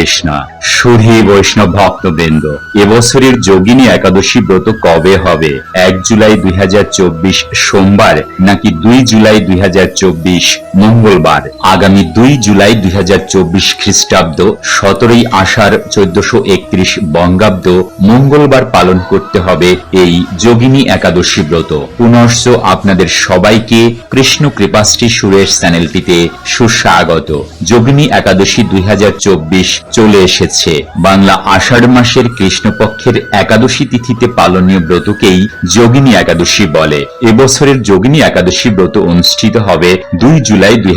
কৃষ্ণ সুধী বৈষ্ণব ভক্তবৃন্দ, এবছরের যোগিনী একাদশী ব্রত কবে হবে? এক জুলাই দুই হাজার চব্বিশ সোমবার নাকি দুই জুলাই দুই হাজার চব্বিশ মঙ্গলবার? আগামী দুই জুলাই দুই হাজার চব্বিশ খ্রিস্টাব্দ, সতেরোই আষাঢ় চোদ্দশো একত্রিশ বঙ্গাব্দ মঙ্গলবার পালন করতে হবে এই যোগিনী একাদশী ব্রত। পুনশ্চ আপনাদের সবাইকে কৃষ্ণ কৃপাশ্রী সুরেশ চ্যানেলটিতে সুস্বাগত। যোগিনী একাদশী দুই হাজার চব্বিশ চলে এসেছে। বাংলা আষাঢ় মাসের কৃষ্ণপক্ষের একাদশী তিথিতে পালনীয় ব্রতকেই যোগিনী একাদশী বলে। এবছরের যোগিনী একাদশী ব্রত অনুষ্ঠিত হবে দুই জুলাই দুই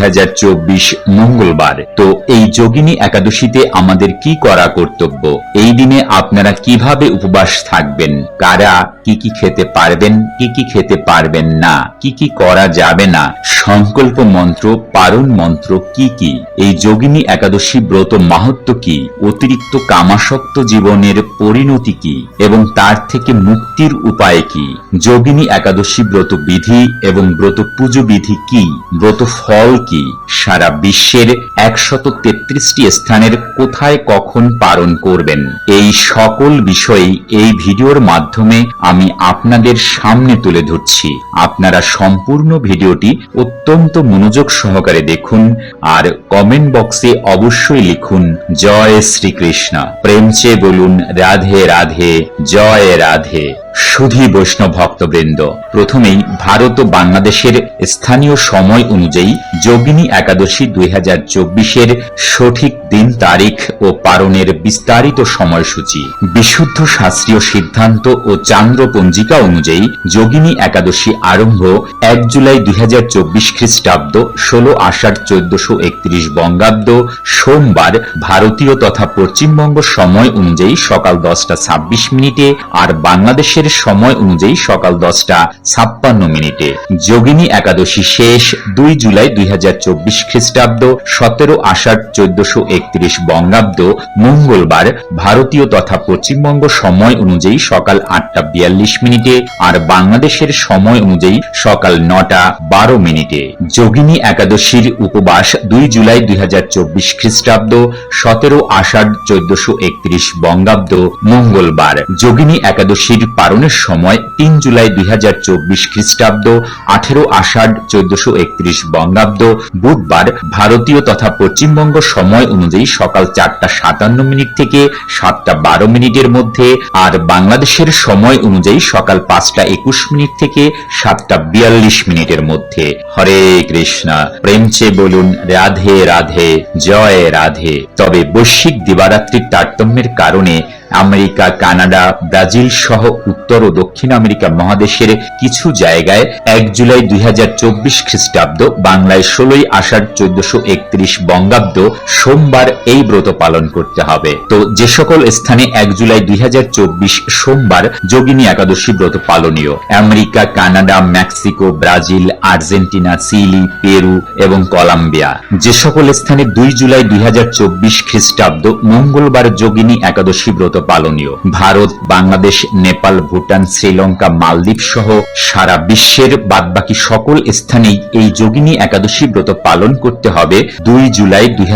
মঙ্গলবার। তো এই যোগিনী একাদশীতে আমাদের কি করা কর্তব্য? এই দিনে আপনারা কীভাবে উপবাস থাকবেন? কারা কি কি খেতে পারবেন, কি কি খেতে পারবেন না, কি কি করা যাবে না, সংকল্প মন্ত্র, পারণ মন্ত্র কি কি? এই যোগিনী একাদশী ব্রত মাহাত্ম কি? অতিরিক্ত কামাসক্ত জীবনের পরিণতি কি এবং তার থেকে মুক্তির উপায় কি? যোগিনী একাদশী ব্রত বিধি এবং ব্রত পুজো বিধি কি? ব্রত ফল কি? সারা বিশ্বের একশত তেত্রিশটি স্থানের কোথায় কখন পালন করবেন? এই সকল বিষয় এই ভিডিওর মাধ্যমে আমি আপনাদের সামনে তুলে ধরছি। আপনারা সম্পূর্ণ ভিডিওটি অত্যন্ত মনোযোগ সহকারে দেখুন আর কমেন্ট বক্সে অবশ্যই লিখুন, জয় শ্রীকৃষ্ণ প্রেম চেয়ে বলুন রাধে রাধে জয় রাধে। সুধী বৈষ্ণব ভক্তবৃন্দ। প্রথমেই ভারত ও বাংলাদেশের স্থানীয় সময় অনুযায়ী যোগিনী একাদশী দুই হাজার চব্বিশের সঠিক দিন তারিখ ও পালনের বিস্তারিত সময়সূচি। বিশুদ্ধ শাস্ত্রীয় সিদ্ধান্ত ও চান্দ্র পঞ্জিকা অনুযায়ী যোগিনী একাদশী আরম্ভ এক জুলাই দুই হাজার চব্বিশ খ্রিস্টাব্দ ষোলো আষাঢ় চোদ্দশো একত্রিশ বঙ্গাব্দ সোমবার ভারতীয় তথা পশ্চিমবঙ্গ সময় অনুযায়ী সকাল দশটা ছাব্বিশ মিনিটে আর বাংলাদেশের সময় অনুযায়ী সকাল দশটা ছাপ্পান্ন মিনিটে। যোগিনী একাদশী শেষ, দুই জুলাই দুই হাজার চব্বিশ খ্রিস্টাব্দ, সতেরো আষাঢ় চোদ্দশো একত্রিশ বঙ্গাব্দ, মঙ্গলবার, ভারতীয় তথা পশ্চিমবঙ্গ সময় অনুযায়ী সকাল আটটা বিয়াল্লিশ মিনিটে আর বাংলাদেশের সময় অনুযায়ী সকাল নটা বারো মিনিটে। যোগিনী একাদশীর উপবাস, দুই জুলাই দুই হাজার চব্বিশ খ্রিস্টাব্দ, সতেরো আষাঢ় চোদ্দশো একত্রিশ বঙ্গাব্দ, মঙ্গলবার। যোগিনী একাদশীর পালনের সময় তিন জুলাই দুই হাজার চব্বিশ খ্রিস্টাব্দ, আঠেরো আষাঢ়, চোদ্দশো একত্রিশ বঙ্গাব্দ, বুধবার ভারতীয় তথা পশ্চিমবঙ্গ সময় অনুযায়ী সকাল চারটা সাতান্ন মিনিট থেকে সাতটা বারো মিনিটের মধ্যে আর বাংলাদেশের সময় অনুযায়ী সকাল পাঁচটা একুশ মিনিট থেকে সাতটা বিয়াল্লিশ মিনিটের মধ্যে। হরে কৃষ্ণ। প্রেম চেয়ে বলুন, রাধে রাধে, জয় রাধে। তবে বৈশ্বিক দিবারাত্রির তারতম্যের কারণে আমেরিকা, কানাডা, ব্রাজিল সহ উত্তর ও দক্ষিণ আমেরিকা মহাদেশের কিছু জায়গায় এক জুলাই দুই খ্রিস্টাব্দ বাংলায় ষোলোই আষাঢ় চোদ্দশো একত্রিশ বঙ্গাব্দ সোমবার এই ব্রত পালন করতে হবে। তো যে সকল স্থানে এক জুলাই দুই সোমবার যোগিনী একাদশী ব্রত পালনীয়। America, Canada, Mexico, Brazil, Argentina, Chile, Peru এবং কলাম্বিয়া। যে সকল স্থানে দুই জুলাই দুই হাজার চব্বিশ খ্রিস্টাব্দ মঙ্গলবার যোগিনী একাদশী ব্রত পালনীয়। ভারত, বাংলাদেশ, নেপাল, ভুটান, শ্রীলঙ্কা, মালদ্বীপ সহ সারা বিশ্বের বাদবাকি সকল স্থানেই এই যোগিনী একাদশী ব্রত পালন করতে হবে দুই জুলাই দুই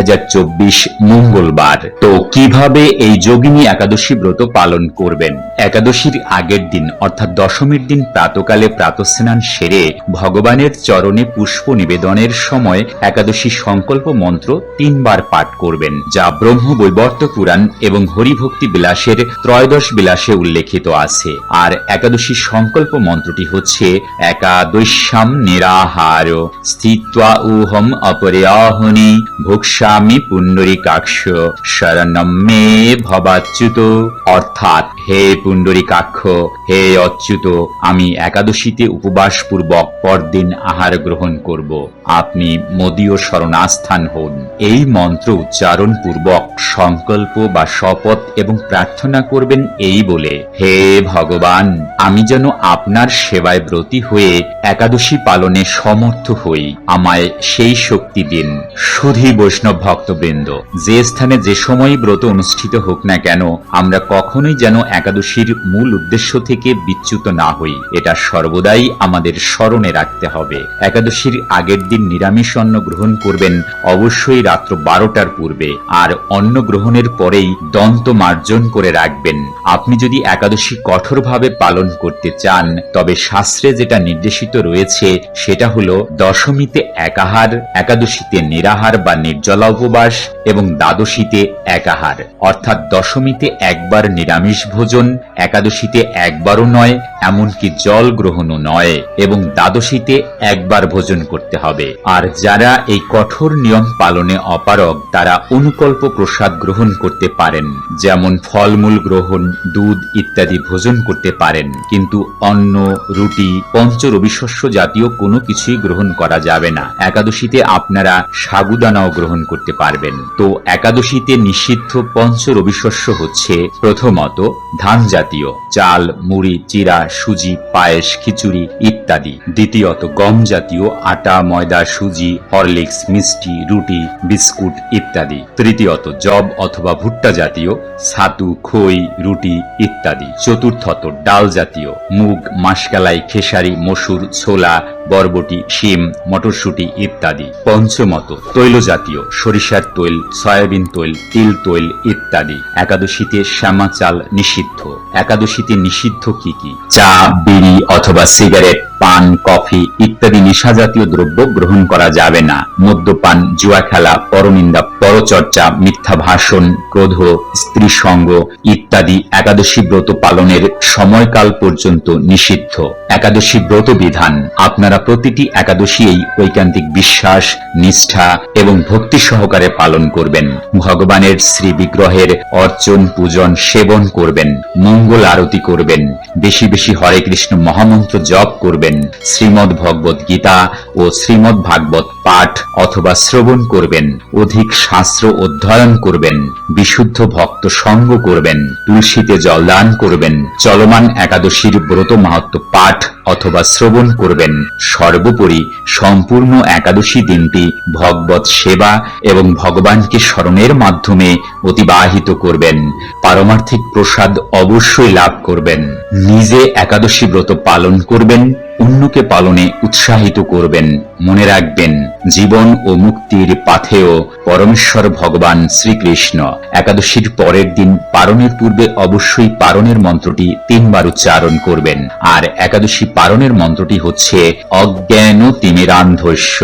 মঙ্গলবার। তো কীভাবে এই যোগিনী একাদশী ব্রত পালন করবেন? একাদশীর আগের দিন, অর্থাৎ দশমীর দিন প্রাতকালে প্রাতস্নান সেরে ভগবানের চরণে পুষ্প নিবেদনের সময় একাদশী সংকল্প মন্ত্র তিনবার পাঠ করবেন, যা ব্রহ্ম বৈবর্ত পুরাণ এবং হরিভক্তি বিলাসের ত্রয়োদশ বিলাসে উল্লেখিত আছে। আর একাদশী সংকল্প মন্ত্রটি হচ্ছে, একাদশ্যাম নিরাহার স্থিত্বা উহম অপরেয়াহনি ভোক্সামি পুণ্ডরিকাক্ষ শরণম মে ভবাচ্যুত। অর্থাৎ, হে পুণ্ডরিকাক্ষ, হে অচ্যুত, আমি একাদশীতে উপবাস পূর্বক পরদিন আহার গ্রহণ করব। আপনি মদীয় শরণাস্থান হন। এই মন্ত্র উচ্চারণ পূর্বক সংকল্প বা শপথ এবং প্রার্থনা প্রার্থনা করবেন এই বলে, হে ভগবান, আমি যেন আপনার সেবায় ব্রতী হয়ে একাদশী পালনে সমর্থ হই। আমায় সেই শক্তি দিন। সুধী বৈষ্ণব ভক্তবৃন্দ, যে স্থানে যে সময় ব্রত অনুষ্ঠিত হোক না কেন, আমরা কখনোই যেন একাদশীর মূল উদ্দেশ্য থেকে বিচ্যুত না হই। এটা সর্বদাই আমাদের স্মরণে রাখতে হবে। একাদশীর আগের দিন নিরামিষ অন্ন গ্রহণ করবেন অবশ্যই রাত্র বারোটার পূর্বে। আর অন্ন গ্রহণের পরেই দন্ত মার্জন করে রাখবেন। আপনি যদি একাদশী কঠোরভাবে পালন করতে চান, তবে শাস্ত্রে যেটা নির্দেশিত রয়েছে, সেটা হলো দশমীতে একাহার, একাদশীতে নিরাহার বা নির্জলা উপবাস এবং দ্বাদশীতে একাহার। অর্থাৎ দশমীতে একবার নিরামিষ ভোজন, একাদশীতে একবারও নয়, এমনকি জল গ্রহণও নয়, এবং দ্বাদশীতে একবার ভোজন করতে হবে। আর যারা এই কঠোর নিয়ম পালনে অপারগ, তারা অনুকল্প প্রসাদ গ্রহণ করতে পারেন, যেমন ফলমূল গ্রহণ, দুধ ইত্যাদি ভোজন করতে পারেন। কিন্তু অন্ন, রুটি পঞ্চ রবিশস্য জাতীয় কোনো কিছুই গ্রহণ করা যাবে না। একাদশীতে আপনারা সাগুদানাও গ্রহণ করতে পারবেন। তো একাদশীতে নিষিদ্ধ পঞ্চ রবিশস্য হচ্ছে প্রথমত ধান জাতীয়, চাল, মুড়ি, চিরা, সুজি, পায়েস, খিচুড়ি ইত্যাদি। দ্বিতীয়ত গম জাতীয়, আটা, ময়দা, সুজি, হরলিক্স, মিষ্টি, রুটি, বিস্কুট ইত্যাদি। তৃতীয়ত জব অথবা ভুট্টা জাতীয়, ছাতু খই, রুটি ইত্যাদি। চতুর্থত, ডাল জাতীয়, মুগ, মাসকালাই, খেসারি, মসুর, ছোলা, বরবটি, শিম, মটরশুঁটি ইত্যাদি। পঞ্চমত, তৈল জাতীয়, সরিষার তৈল, সয়াবিন তৈল, তিল তৈল ইত্যাদি। একাদশীতে শ্যামা চাল নিষিদ্ধ। একাদশীতে নিষিদ্ধ কি কি? চা, বিড়ি অথবা সিগারেট। পান, কফি ইত্যাদি নেশা জাতীয় দ্রব্য গ্রহণ করা যাবে না। মদ্যপান জুয়া খেলা পরনিন্দা, পরচর্চা, মিথ্যা ভাষণ, ক্রোধ স্ত্রী সঙ্গ ইত্যাদি একাদশী ব্রত পালনের সময়কাল পর্যন্ত নিষিদ্ধ। একাদশী ব্রত বিধান, আপনারা প্রতিটি একাদশী এই ঐকান্তিক বিশ্বাস, নিষ্ঠা এবং ভক্তি সহকারে পালন করবেন। ভগবানের শ্রী বিগ্রহের অর্চন, পূজন, সেবন করবেন। মঙ্গল আরতি করবেন। বেশি বেশি হরে কৃষ্ণ মহামন্ত্র জপ করবেন। শ্রীমদ ভগবদ্ গীতা ও শ্রীমদ ভাগবত পাঠ অথবা শ্রবণ করবেন, অধিক শাস্ত্র অধ্যয়ন করবেন, বিশুদ্ধ ভক্ত সঙ্গ করবেন, তুলসীতে জলদান করবেন, চলমান একাদশীর ব্রত মাহাত্ম পাঠ অথবা শ্রবণ করবেন। সর্বোপরি সম্পূর্ণ একাদশী দিনটি ভগবত সেবা এবং ভগবানকে স্মরণের মাধ্যমে অতিবাহিত করবেন। পারমার্থিক প্রসাদ অবশ্যই লাভ করবেন। নিজে একাদশী ব্রত পালন করবেন, অন্যকে পালনে উৎসাহিত করবেন। মনে রাখবেন জীবন ও মুক্তির পাথেয় পরমেশ্বর ভগবান শ্রীকৃষ্ণ। একাদশীর পরের দিন পারণের পূর্বে অবশ্যই পারণের মন্ত্রটি তিনবার উচ্চারণ করবেন। আর একাদশী পারণের মন্ত্রটি হচ্ছে, অজ্ঞান তিমিরান্ধস্য,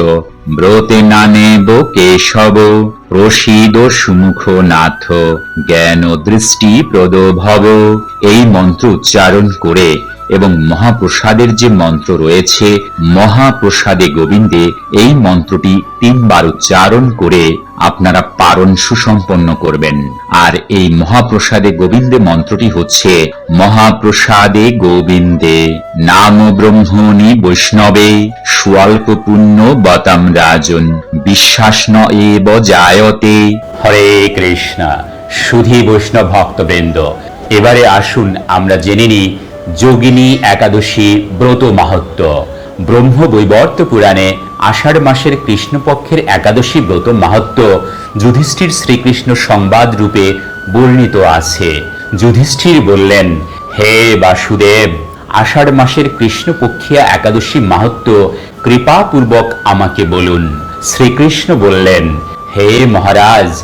ব্রতে নানেব কেশব প্রসীদ সুমুখ নাথ, জ্ঞান দৃষ্টি প্রদ ভব এই মন্ত্র উচ্চারণ করে এবং মহাপ্রসাদের যে মন্ত্র রয়েছে, মহাপ্রসাদে গোবিন্দে, এই মন্ত্রটি তিনবার উচ্চারণ করে আপনারা পারণ সুসম্পন্ন করবেন। আর এই মহাপ্রসাদে গোবিন্দে মন্ত্রটি হচ্ছে, মহাপ্রসাদে গোবিন্দে, নাম ব্রহ্মণি বৈষ্ণবে স্বল্প পুণ্য বতাম রাজন, বিশ্বাস ন এব জায়তে। হরে কৃষ্ণ, সুধী বৈষ্ণব ভক্তবৃন্দ, এবারে আসুন, আমরা জেনে নিই যোগিনী একাদশী ব্রত মাহাত্ম। ব্রহ্ম বৈবর্ত পুরাণে আষাঢ় মাসের কৃষ্ণপক্ষের একাদশী ব্রত মাহাত্ম যুধিষ্ঠির শ্রীকৃষ্ণ সংবাদ রূপে বর্ণিত আছে। যুধিষ্ঠির বললেন, হে বাসুদেব, আষাঢ় মাসের কৃষ্ণপক্ষিয়া একাদশী মাহাত্ম কৃপাপূর্বক আমাকে বলুন। শ্রীকৃষ্ণ বললেন, হে মহারাজ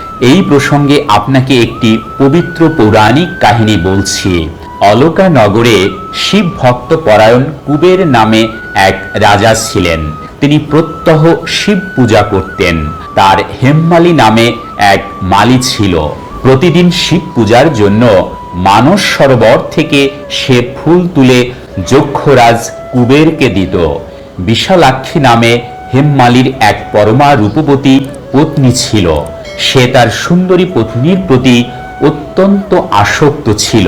এই প্রসঙ্গে আপনাকে একটি পবিত্র পৌরাণিক কাহিনী বলছি। অলকা নগরে শিব ভক্ত পরায়ণ কুবের নামে এক রাজা ছিলেন। তিনি প্রত্যহ শিব পূজা করতেন। তার হেমমালি নামে এক মালি ছিল। প্রতিদিন শিব পূজার জন্য মানস সরোবর থেকে সে ফুল তুলে যক্ষরাজ কুবেরকে দিত। বিশালাক্ষী নামে হেমমালির এক পরমা রূপবতী পত্নী ছিল। সে তার সুন্দরী পত্নীর প্রতি অত্যন্ত আসক্ত ছিল।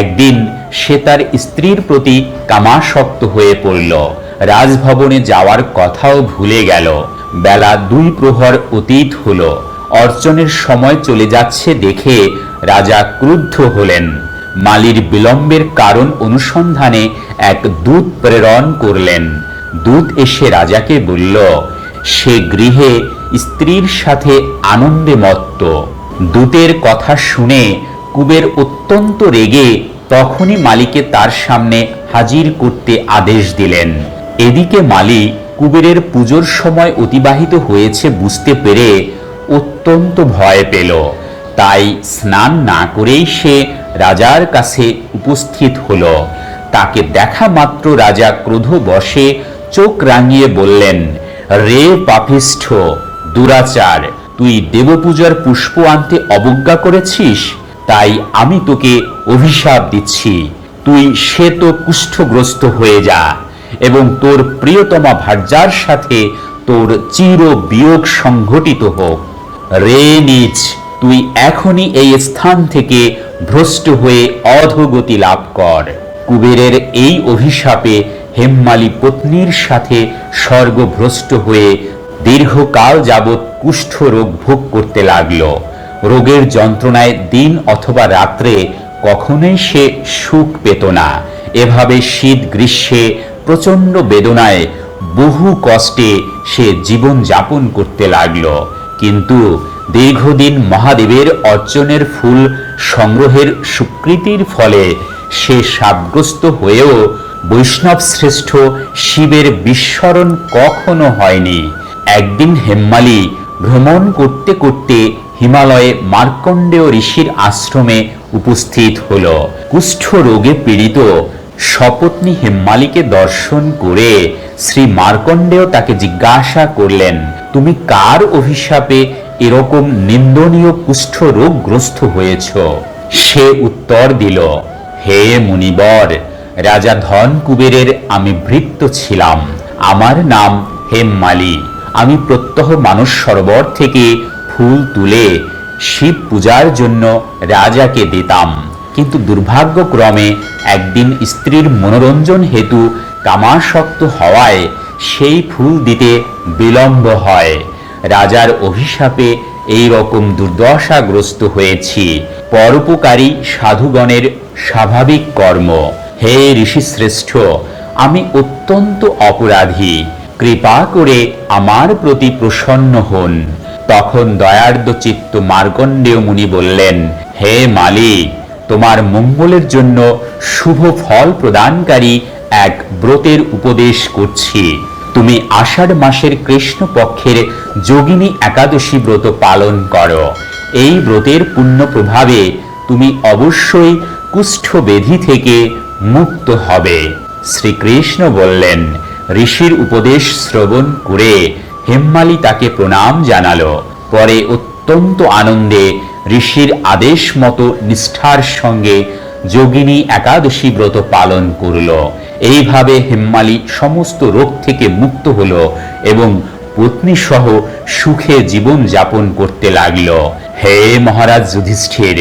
একদিন সে তার স্ত্রীর প্রতি কামাসক্ত হয়ে পড়ল। রাজভবনে যাওয়ার কথাও ভুলে গেল। বেলা দুই প্রহর অতীত হল। অর্চনের সময় চলে যাচ্ছে দেখে রাজা ক্রুদ্ধ হলেন। মালির বিলম্বের কারণ অনুসন্ধানে এক দূত প্রেরণ করলেন। দূত এসে রাজাকে বলল, সে গৃহে স্ত্রীর সাথে আনন্দে মত্ত। দূতের কথা শুনে কুবের অত্যন্ত রেগে তখনই মালিকে তার সামনে হাজির করতে আদেশ দিলেন। এদিকে মালি কুবেরের পুজোর সময় অতিবাহিত হয়েছে বুঝতে পেরে অত্যন্ত ভয় পেল। তাই স্নান না করেই সে রাজার কাছে উপস্থিত হল। তাকে দেখা মাত্র রাজা ক্রোধ বসে চোখ রাঙিয়ে বললেন, রে পাপিষ্ঠ দুরাচার। তুই দেবপূজার পুষ্প আনতে অবজ্ঞা করেছিস? তাই আমি তোকে অভিশাপ দিচ্ছি। তুই শ্বেত কুষ্ঠগ্রস্ত হয়ে যা এবং তোর প্রিয়তমা ভার্যার সাথে তোর চির বিয়োগ সংঘটিত হোক। রে নিচ, তুই এখনই এই স্থান থেকে ভ্রষ্ট হয়ে অধোগতি লাভ কর। কুবেরের এই অভিশাপে হেমমালী পত্নীর সাথে স্বর্গভ্রষ্ট হয়ে দীর্ঘকাল যাবৎ কুষ্ঠ রোগ ভোগ করতে লাগল। রোগের যন্ত্রণায় দিন অথবা রাত্রে কখনোই সে সুখ পেত না। এভাবে শীত গ্রীষ্মে প্রচণ্ড বেদনায় বহু কষ্টে সে জীবন যাপন করতে লাগল। কিন্তু দীর্ঘদিন মহাদেবের অর্চনের ফুল সংগ্রহের স্বীকৃতির ফলে সে সাবগ্রস্ত হয়েও বৈষ্ণব শ্রেষ্ঠ শিবের বিস্মরণ কখনো হয়নি। একদিন হেম্মালি ভ্রমণ করতে করতে হিমালয়ে মার্কণ্ডেয় ঋষির আশ্রমে উপস্থিত হল। কুষ্ঠ রোগে পীড়িত সপত্নী হেম্মালিকে দর্শন করে শ্রী মার্কণ্ডেয় তাকে জিজ্ঞাসা করলেন, তুমি কার অভিশাপে এরকম নিন্দনীয় কুষ্ঠ রোগগ্রস্ত হয়েছ? সে উত্তর দিল, হে মুনিবর, রাজা ধন কুবেরের আমি ভৃত্য ছিলাম। আমার নাম হেমমালি। আমি প্রত্যহ মানস সরোবর থেকে ফুল তুলে শিব পূজার জন্য রাজাকে দিতাম। কিন্তু দুর্ভাগ্যক্রমে একদিন স্ত্রীর মনোরঞ্জন হেতু কামাসক্ত হওয়ায় সেই ফুল দিতে বিলম্ব হয়। রাজার অভিশাপে এই রকম দুর্দশাগ্রস্ত হয়েছি। পরোপকারী সাধুগণের স্বাভাবিক কর্ম। হে ঋষিশ্রেষ্ঠ, আমি অত্যন্ত অপরাধী। কৃপা করে আমার প্রতি প্রসন্ন হন। তখন দয়ার্দ চিত্ত মার্কণ্ডেয় মুনি বললেন, হে মালি তোমার মঙ্গলের জন্য শুভ ফল প্রদানকারী এক ব্রতের উপদেশ করছি। তুমি আষাঢ় মাসের কৃষ্ণ পক্ষের যোগিনী একাদশী ব্রত পালন করো। এই ব্রতের পুণ্য প্রভাবে তুমি অবশ্যই কুষ্ঠ বেধি থেকে মুক্ত হবে। শ্রীকৃষ্ণ বললেন ঋষির উপদেশ শ্রবণ করে হেম্মালি তাকে প্রণাম জানালো। পরে অত্যন্ত আনন্দে ঋষির আদেশ মতো নিষ্ঠার সঙ্গে যোগিনী একাদশী ব্রত পালন করল। এইভাবে হেম্মালি সমস্ত রোগ থেকে মুক্ত হল এবং পত্নী সহ সুখে জীবন যাপন করতে লাগল। হে মহারাজ যুধিষ্ঠির,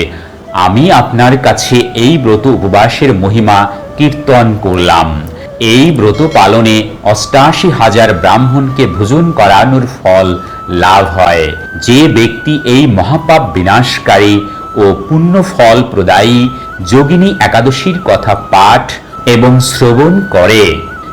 আমি আপনার কাছে এই ব্রত উপবাসের মহিমা কীর্তন করলাম। এই ব্রত পালনে অষ্টাশি হাজার ব্রাহ্মণকে ভোজন করানোর ফল লাভ হয়। যে ব্যক্তি এই মহাপাপ বিনাশকারী ও পুণ্য ফল প্রদায়ী যোগিনী একাদশীর কথা পাঠ এবং শ্রবণ করে,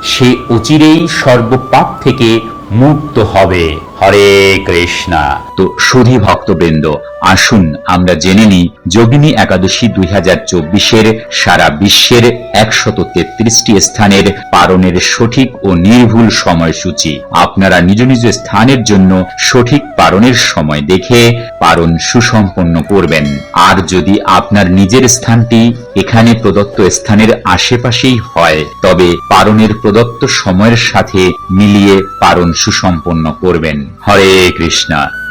সে অচিরেই সর্বপাপ থেকে মুক্ত হবে। হরে কৃষ্ণা। তো সুধী ভক্তবৃন্দ, আসুন আমরা জেনে নিই, যোগিনী একাদশী দুই হাজার চব্বিশের সারা বিশ্বের একশত তেত্রিশটি স্থানের পালনের সঠিক ও নির্ভুল সময়সূচি। আপনারা নিজ নিজ স্থানের জন্য সঠিক পালনের সময় দেখে পালন সুসম্পন্ন করবেন। আর যদি আপনার নিজের স্থানটি এখানে প্রদত্ত স্থানের আশেপাশেই হয়, তবে পালনের প্রদত্ত সময়ের সাথে মিলিয়ে পালন সুসম্পন্ন করবেন। হরে কৃষ্ণা।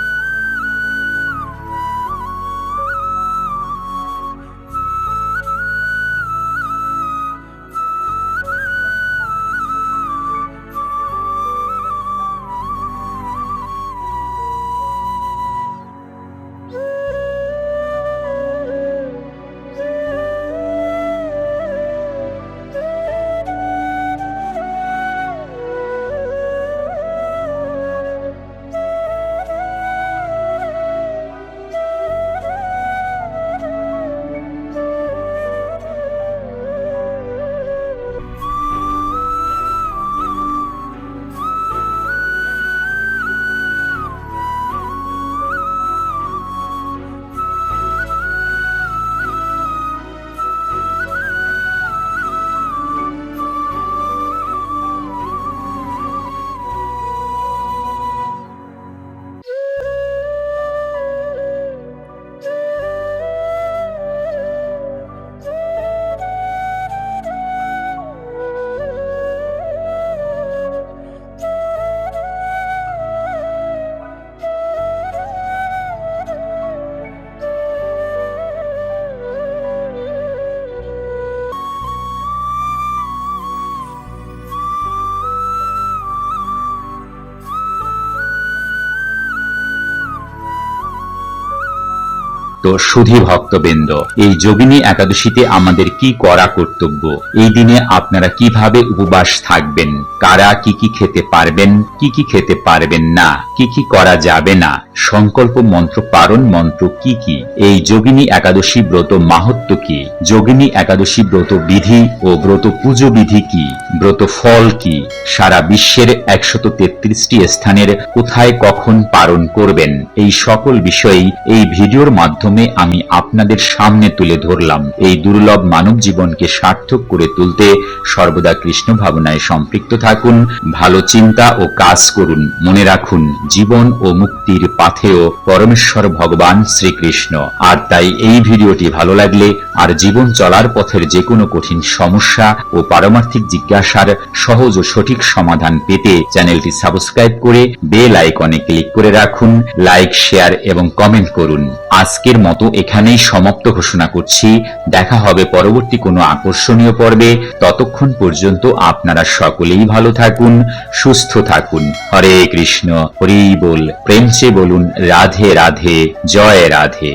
তো সুধী ভক্তবৃন্দ, এই যোগিনী একাদশীতে আমাদের কি করা কর্তব্য? এই দিনে আপনারা কীভাবে উপবাস থাকবেন? কারা কি কি খেতে পারবেন? কি কি খেতে পারবেন না? কি কি করা যাবে না? সংকল্প মন্ত্র, পারণ মন্ত্র কি কি? এই যোগিনী একাদশী ব্রত মাহাত্ম কি? যোগিনী একাদশী ব্রত বিধি ও ব্রত পুজো বিধি কি? ব্রত ফল কি? সারা বিশ্বের একশত তেত্রিশটি স্থানের কোথায় কখন পালন করবেন? এই সকল বিষয়েই এই ভিডিওর মাধ্যমে আমি আপনাদের সামনে তুলে ধরলাম। এই দুর্লভ মানব জীবনকে সার্থক করে তুলতে সর্বদা কৃষ্ণ ভাবনায় সম্পৃক্ত থাকুন, ভালো চিন্তা ও কাজ করুন, মনে রাখুন, জীবন ও মুক্তির পাথেও পরমেশ্বর ভগবান শ্রীকৃষ্ণ। আর তাই এই ভিডিওটি ভালো লাগলে আর জীবন চলার পথের যে কোনো কঠিন সমস্যা ও পারমার্থিক জিজ্ঞাসার সহজ ও সঠিক সমাধান পেতে চ্যানেলটি সাবস্ক্রাইব করে বেল আইকনে ক্লিক করে রাখুন, লাইক, শেয়ার এবং কমেন্ট করুন। আজকের মতো এখানেই সমাপ্ত ঘোষণা করছি। দেখা হবে পরবর্তী কোনো আকর্ষণীয় পর্বে। ততক্ষণ পর্যন্ত আপনারা সকলেই ভালো থাকুন, সুস্থ থাকুন। হরে কৃষ্ণ, হরি বল প্রেমচে বলুন রাধে রাধে জয় রাধে।